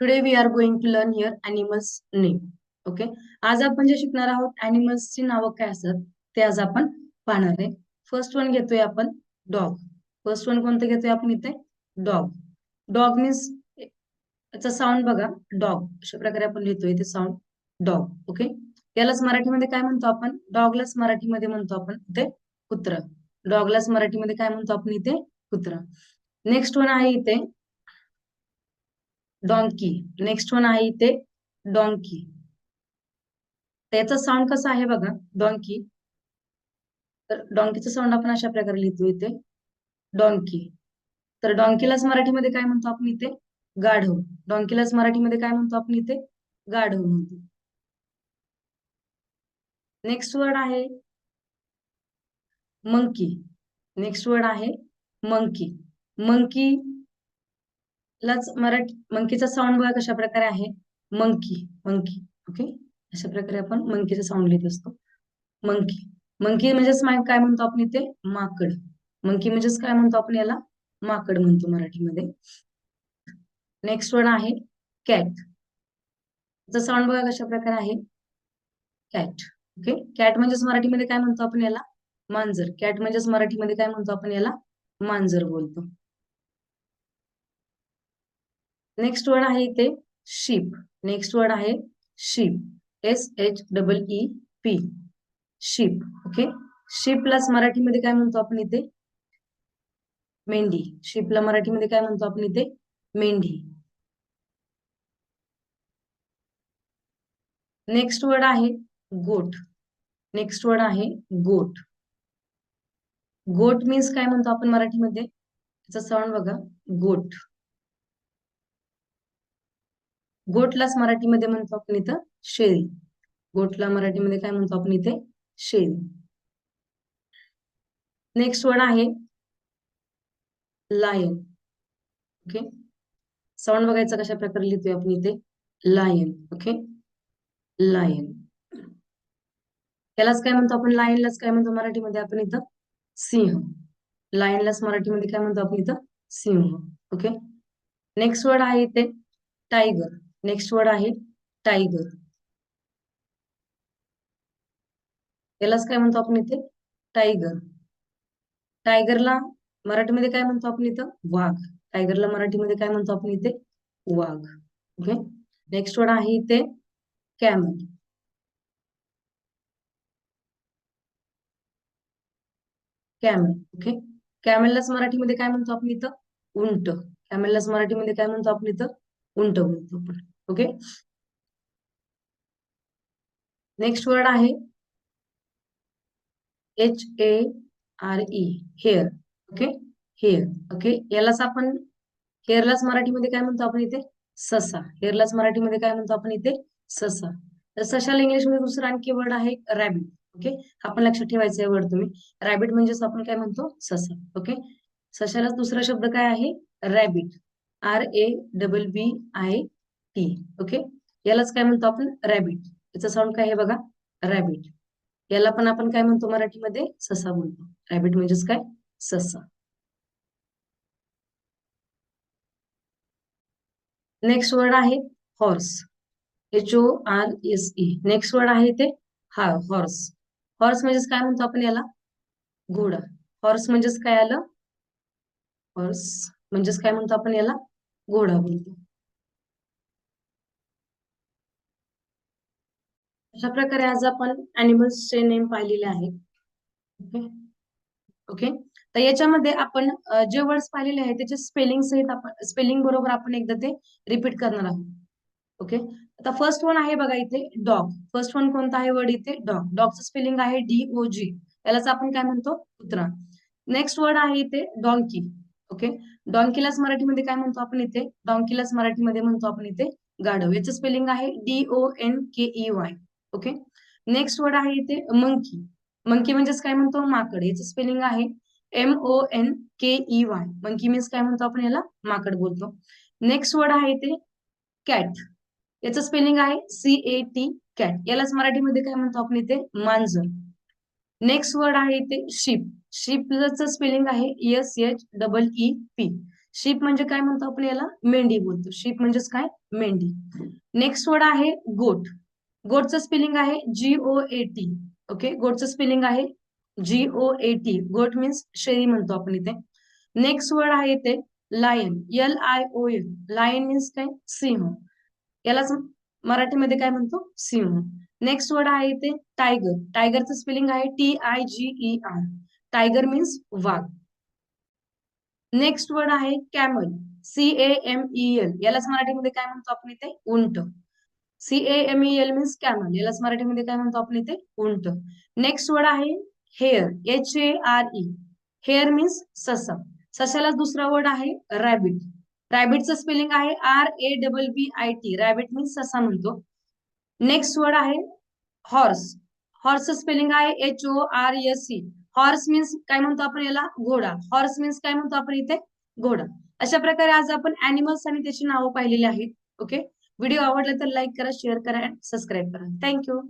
Today we are going to learn here animals name okay आज आपण जे शिकणार आहोत अॅनिमल्सची नावं काय असतात ते आज आपण पाहणार आहे. फर्स्ट वन घेतोय आपण डॉग फर्स्ट वन कोणतं घेतोय आपण इथे? डॉग डॉग मीन्स याचा साऊंड बघा डॉग अशा प्रकारे आपण लिहितोय ते साऊंड डॉग ओके यालाच मराठीमध्ये काय म्हणतो आपण? डॉगलाच मराठीमध्ये म्हणतो आपण इथे कुत्र. डॉगलाच मराठीमध्ये काय म्हणतो आपण इथे? कुत्र. नेक्स्ट वन आहे इथे डॉंकी नेक्स्ट वन आहे इथे डॉंकी त्याचा साऊंड कसा आहे बघा? डॉंकी तर डॉंकीचा साऊंड आपण अशा प्रकारे लिहितो इथे. डॉंकी तर डॉंकीलाच मराठीमध्ये काय म्हणतो आपण इथे? गाढव डॉंकीलाच मराठीमध्ये काय म्हणतो आपण इथे? गाढव म्हणतो. नेक्स्ट वर्ड आहे मंकी नेक्स्ट वर्ड आहे मंकी मंकी लाच मराठी मंकीचा साऊंड बघा कशा प्रकारे आहे. मंकी मंकी ओके अशा प्रकारे आपण मंकीचा साऊंड लिहित असतो. मंकी मंकी म्हणजेच काय म्हणतो आपण इथे? माकड. मंकी म्हणजेच काय म्हणतो आपण याला? माकड म्हणतो मराठीमध्ये. नेक्स्ट वर्ड आहे कॅट साऊंड बघा कशा प्रकारे आहे. कॅट ओके कॅट म्हणजेच मराठीमध्ये काय म्हणतो आपण याला? मांजर. कॅट म्हणजेच मराठीमध्ये काय म्हणतो आपण याला? मांजर बोलतो. नेक्स्ट वर्ड आहे इथे शिप. नेक्स्ट वर्ड आहे ship. S H double E P ship. Okay? शिपलाच मराठीमध्ये काय म्हणतो आपण इथे? मेंढी. शिपला मराठीमध्ये काय म्हणतो आपण इथे? मेंढी. नेक्स्ट वर्ड आहे गोट. नेक्स्ट वर्ड आहे गोट. गोट मीन्स काय म्हणतो आपण मराठीमध्ये? त्याचा साऊंड बघा. गोट. गोटलाच मराठीमध्ये म्हणतो आपण इथं शेळी. गोटला मराठीमध्ये काय म्हणतो आपण इथे? शेळी. नेक्स्ट वर्ड आहे लायन ओके साऊंड बघायचा कशा प्रकारे लिहितोय आपण इथे? लायन ओके लायन यालाच काय म्हणतो आपण? लायनलाच काय म्हणतो मराठीमध्ये आपण इथं? सिंह. लायनलाच मराठीमध्ये काय म्हणतो आपण इथं? सिंह. ओके नेक्स्ट वर्ड आहे इथे टायगर नेक्स्ट वर्ड आहे टायगर यालाच काय म्हणतो आपण इथे? टायगर टायगरला मराठीमध्ये काय म्हणतो आपण इथं? वाघ. टायगरला मराठीमध्ये काय म्हणतो आपण इथे? वाघ. ओके नेक्स्ट वर्ड आहे इथे कॅमल कॅमल ओके कॅमेललाच मराठीमध्ये काय म्हणतो आपण इथं? उंट. कॅमेललाच मराठीमध्ये काय म्हणतो आपण इथं? उंट म्हणतो आपण. ओके? नेक्स्ट वर्ड आहे H A R E hare okay hare okay यालाच आपण हेअरलाच मराठीमध्ये काय म्हणतो आपण इथे? ससा. हेअरलाच मराठीमध्ये काय म्हणतो आपण इथे? ससा. तर सशाला इंग्लिशमध्ये दुसरा आणखी वर्ड आहे रॅबिट ओके आपण लक्षात ठेवायचं आहे वर्ड तुम्ही. रॅबिट म्हणजेच आपण काय म्हणतो? ससा. ओके सशालाच दुसरा शब्द काय आहे? Rabbit R A double B I T okay यालाच काय म्हणतो आपण? रॅबिट याचा साऊंड काय आहे बघा? रॅबिट याला पण आपण काय म्हणतो मराठीमध्ये? ससा म्हणतो. रॅबिट म्हणजेच काय? ससा. नेक्स्ट वर्ड आहे horse H O R S E next word आहे ते? हा हॉर्स हॉर्स म्हणजेच काय म्हणतो आपण याला? घोडा. हॉर्स म्हणजेच काय आलं? हॉर्स म्हणजेच काय म्हणतो आपण याला? घोडा बोलतो अशा प्रकारे आज आपण अॅनिमल्सचे नेम पाहिलेले आहेत. ओके तर याच्यामध्ये आपण जे वर्ड्स पाहिलेले आहेत त्याचे स्पेलिंग सहित आपण स्पेलिंग बरोबर आपण एकदा ते रिपीट करणार आहोत. ओके आता फर्स्ट वन आहे बघा इथे डॉग फर्स्ट वन कोणता आहे वर्ड इथे? डॉग डॉगचं स्पेलिंग आहे डी ओ जी यालाच आपण काय म्हणतो? कुत्रा. नेक्स्ट वर्ड आहे इथे डॉंकी ओके डॉंकीलाच मराठीमध्ये काय म्हणतो आपण इथे? डॉंकीलाच मराठीमध्ये म्हणतो आपण इथे गाढव. याचं स्पेलिंग आहे D O N K E Y okay next word आहे इथे मंकी मंकी म्हणजेच काय म्हणतो? माकड. याचं स्पेलिंग आहे M O N K E Y monkey means काय म्हणतो आपण याला? माकड बोलतो. नेक्स्ट वर्ड आहे ते कॅट याचं स्पेलिंग आहे सी ए टी कॅट यालाच मराठीमध्ये काय म्हणतो आपण इथे? मांजर. नेक्स्ट वर्ड आहे इथे शिप शिपचं स्पेलिंग आहे S H double E P ship म्हणजे काय म्हणतो आपण याला? मेंढी बोलतो. शिप म्हणजेच काय? मेंढी. नेक्स्ट वर्ड आहे गोट गोडचं स्पेलिंग आहे G O A T okay गोडचं spelling आहे जी ओ ए टी गोट मीन्स शेळी म्हणतो आपण इथे. नेक्स्ट वर्ड आहे इथे lion L I O L lion means काय? सिंह. यालाच मराठीमध्ये काय म्हणतो? सिंह. नेक्स्ट वर्ड आहे इथे टायगर टायगरचं स्पेलिंग आहे T I G E R tiger means Wagh. Next word आहे camel C A M E L यालाच मराठीमध्ये काय म्हणतो आपण इथे? उंट. C A M E L means camel यालाच मराठीमध्ये काय म्हणतो आपण इथे? उंट. नेक्स्ट वर्ड आहे hare H A R E hare means ससा. ससाला दुसरा वर्ड आहे रॅबिट रॅबिटचं स्पेलिंग आहे R A double B I T rabbit means ससा म्हणतो. नेक्स्ट वर्ड आहे हॉर्स हॉर्सचं स्पेलिंग आहे H O R S C horse means काय म्हणतो आपण याला? घोडा. हॉर्स मीन्स काय म्हणतो आपण इथे? घोडा. अशा प्रकारे आज आपण अॅनिमल्स आणि त्याची नावं पाहिलेली आहेत. ओके व्हिडिओ आवडला तर लाईक करा शेअर करा अँड सबस्क्राईब करा. थँक्यू